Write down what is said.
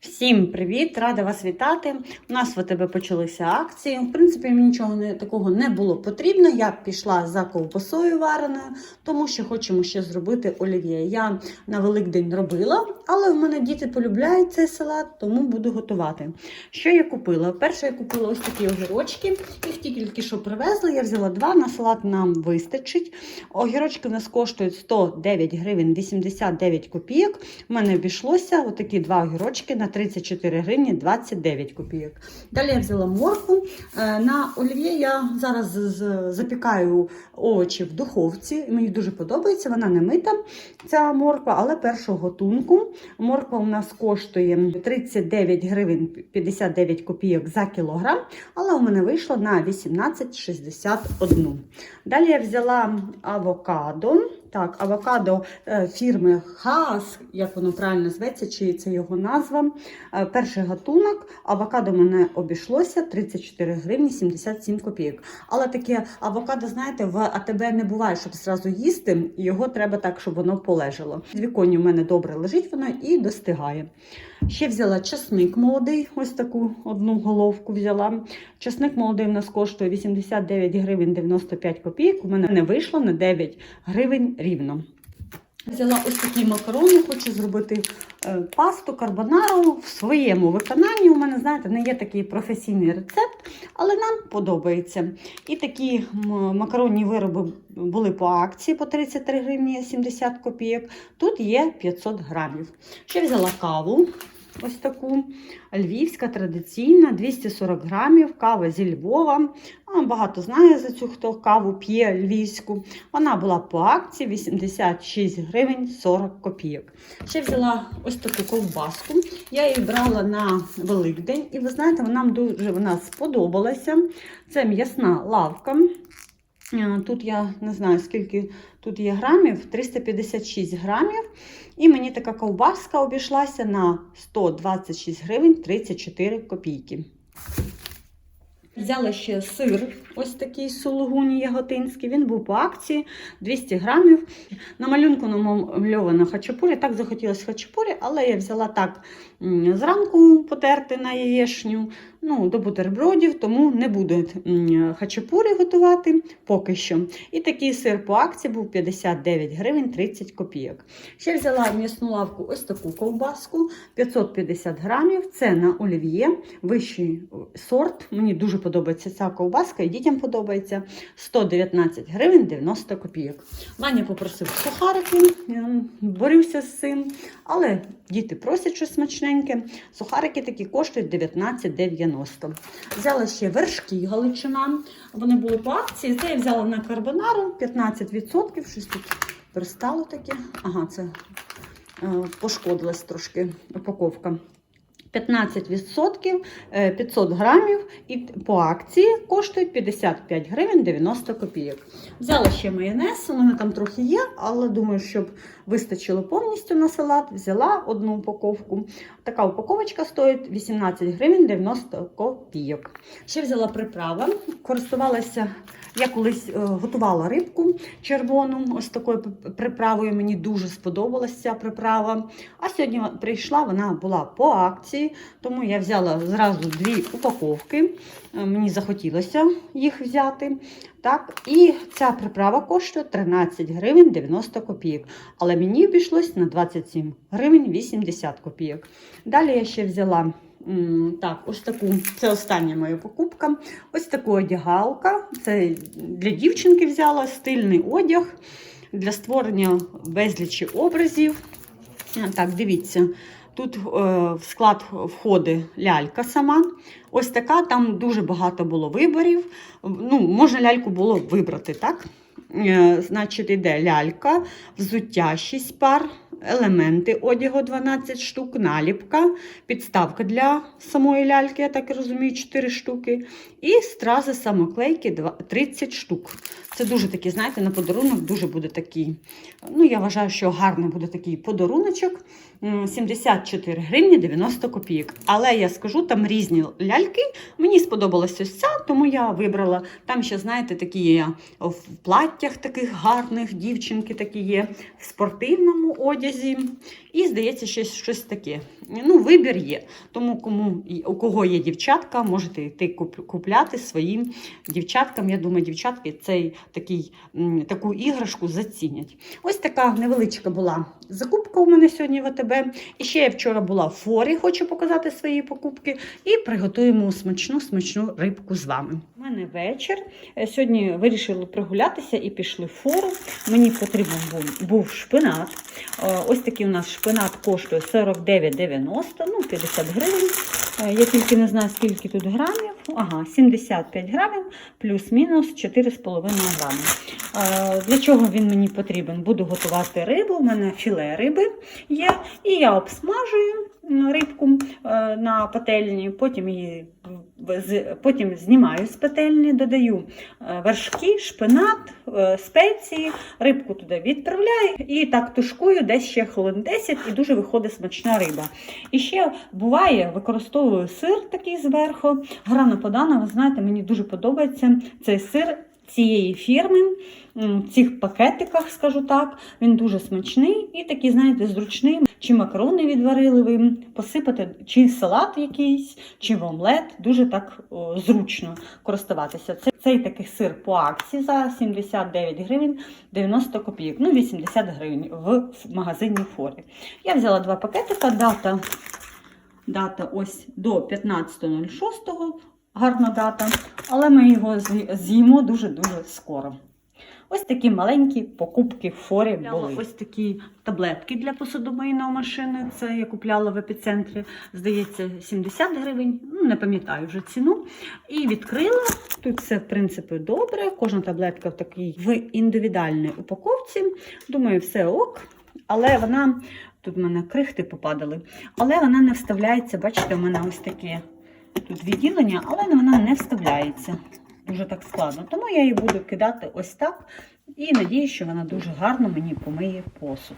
Всім привіт! Рада вас вітати. У нас в АТБ почалися акції. В принципі, мені нічого не, такого не було потрібно. Я пішла за ковбасою вареною, тому що хочемо ще зробити олів'є. Я на Великдень робила, але в мене діти полюбляють цей салат, тому буду готувати. Що я купила? Перше, я купила ось такі огірочки. Їх тільки що привезли. Я взяла два. На салат нам вистачить. Огірочки в нас коштують 109 гривень 89 копійок. У мене обійшлося отакі два огірочки на 34 гривні 29 копійок. Далі я взяла моркву. Е, На олів'є я зараз запікаю овочі в духовці. Мені дуже подобається, вона не мита, ця морква, але першого готунку. Морква у нас коштує 39 гривень 59 копійок за кілограм, але у мене вийшло на 18,61. Далі я взяла авокадо. Так, авокадо е, фірми Хаас, як воно правильно зветься, чи це його назва. Е, Перший гатунок. Авокадо мене обійшлося 34 гривні 77 копійок. Але таке авокадо, знаєте, в АТБ не буває, щоб зразу їсти. Його треба так, щоб воно полежало. З віконі у мене добре лежить воно і достигає. Ще взяла часник молодий, ось таку одну головку взяла. Часник молодий у нас коштує 89 гривень 95 копійок. У мене не вийшло на 9 гривень рівно. Взяла ось такі макарони, хочу зробити е, пасту карбонару в своєму виконанні. У мене, знаєте, не є такий професійний рецепт, але нам подобається. І такі макаронні вироби були по акції по 33 гривні 70 копійок. Тут є 500 грамів. Ще взяла каву. Ось таку львівська традиційна 240 грамів, кава зі Львова. Багато знає за цю, хто каву п'є львівську. Вона була по акції 86 гривень 40 копійок. Ще взяла ось таку ковбаску. Я її брала на Великдень, і ви знаєте, вона нам дуже вона сподобалася. Це м'ясна лавка. Е, Тут я не знаю, скільки тут є грамів, 356 грамів. І мені така ковбаска обійшлася на 126 гривень 34 копійки. Взяла ще сир, ось такий сулугуні яготинський. Він був по акції 200 грамів. На малюнку намальовано хачапурі. Так захотілося хачапурі, але я взяла так зранку потерти на яєшню ну, до бутербродів, тому не буду м, хачапурі готувати поки що. І такий сир по акції був 59 гривень 30 копійок. Ще взяла в м'ясну лавку ось таку ковбаску 550 грамів. Це на олів'є, вищий сорт. Мені дуже подобається ця ковбаска, і дітям подобається 119 гривень 90 копійок. Ваня попросив сухарики, борюся з цим, але діти просять щось смачненьке. Сухарики такі коштують 19,90. Взяла ще вершки галичина. Вони були по акції. Це я взяла на карбонару 15%. Щось тут пристало таке. Ага, це е, пошкодилась трошки упаковка. 15% е, 500 грамів і по акції коштують 55 гривень 90 копійок. Взяла ще майонез, у мене там трохи є, але думаю, щоб вистачило повністю на салат, взяла одну упаковку. Така упаковочка стоїть 18 гривень 90 копійок. Ще взяла приправи, користувалася, я колись е, готувала рибку червону, ось такою приправою. Мені дуже сподобалася ця приправа. А сьогодні прийшла, вона була по акції, тому я взяла зразу дві упаковки. Е, Мені захотілося їх взяти. Так, і ця приправа коштує 13 гривень 90 копійок. Але мені обійшлось на 27 гривень 80 копійок. Далі я ще взяла так, ось таку, це остання моя покупка. Ось таку одягалка. Це для дівчинки взяла стильний одяг для створення безлічі образів. Так, дивіться. Тут е, в склад входить лялька сама. Ось така, там дуже багато було виборів. Ну, можна ляльку було вибрати, так? Е, значить, іде лялька, взуття 6 пар, елементи одягу 12 штук, наліпка, підставка для самої ляльки, я так розумію, 4 штуки. І стрази самоклейки 30 штук. Це дуже такий, знаєте, на подарунок дуже буде такий. Ну, я вважаю, що гарний буде такий подаруночок. 74 гривні 90 копійок. Але я скажу, там різні ляльки. Мені сподобалась ось ця, тому я вибрала. Там ще, знаєте, такі є в платтях таких гарних, дівчинки такі є, в спортивному одязі. Одязі. І, здається, щось, щось таке. Ну, вибір є. Тому, кому, у кого є дівчатка, можете йти купляти своїм дівчаткам. Я думаю, дівчатки цей, такий, таку іграшку зацінять. Ось така невеличка була закупка у мене сьогодні в АТБ. І ще я вчора була в форі, хочу показати свої покупки. І приготуємо смачну смачну рибку з вами. Мене вечір. Е, Сьогодні вирішили прогулятися і пішли в фору. Мені потрібен був, був шпинат. Е, Ось такий у нас шпинат коштує 49,90, ну 50 гривень. Е, Я тільки не знаю, скільки тут грамів. Ага, 75 грамів плюс-мінус 4,5 грами. Е, Для чого він мені потрібен? Буду готувати рибу. У мене філе риби є, і я обсмажую рибку е, на пательні, потім її потім знімаю з пательні, додаю е, вершки, шпинат, спеції, рибку туди відправляю і так тушкую десь ще хвилин 10 і дуже виходить смачна риба. І ще буває, використовую сир такий зверху. Грана подана, ви знаєте, мені дуже подобається цей сир цієї фірми, в цих пакетиках, скажу так. Він дуже смачний і такий, знаєте, зручний. Чи макарони відварили ви, посипати, чи салат якийсь, чи в омлет. Дуже так о, зручно користуватися. Це, цей такий сир по акції за 79 гривень 90 копійок, ну 80 гривень в магазині Форі. Я взяла два пакетика, дата, дата ось до 15.06, гарна дата, але ми його з'їмо дуже-дуже скоро. Ось такі маленькі покупки в форі були. Ось такі таблетки для посудомийної машини. Це я купляла в епіцентрі, здається, 70 гривень. Ну, не пам'ятаю вже ціну. І відкрила. Тут все, в принципі, добре. Кожна таблетка в такій в індивідуальній упаковці. Думаю, все ок. Але вона, тут в мене крихти попадали, але вона не вставляється. Бачите, у мене ось таке тут відділення, але вона не вставляється. Дуже так складно. Тому я її буду кидати ось так. І надію, що вона дуже гарно мені помиє посуд.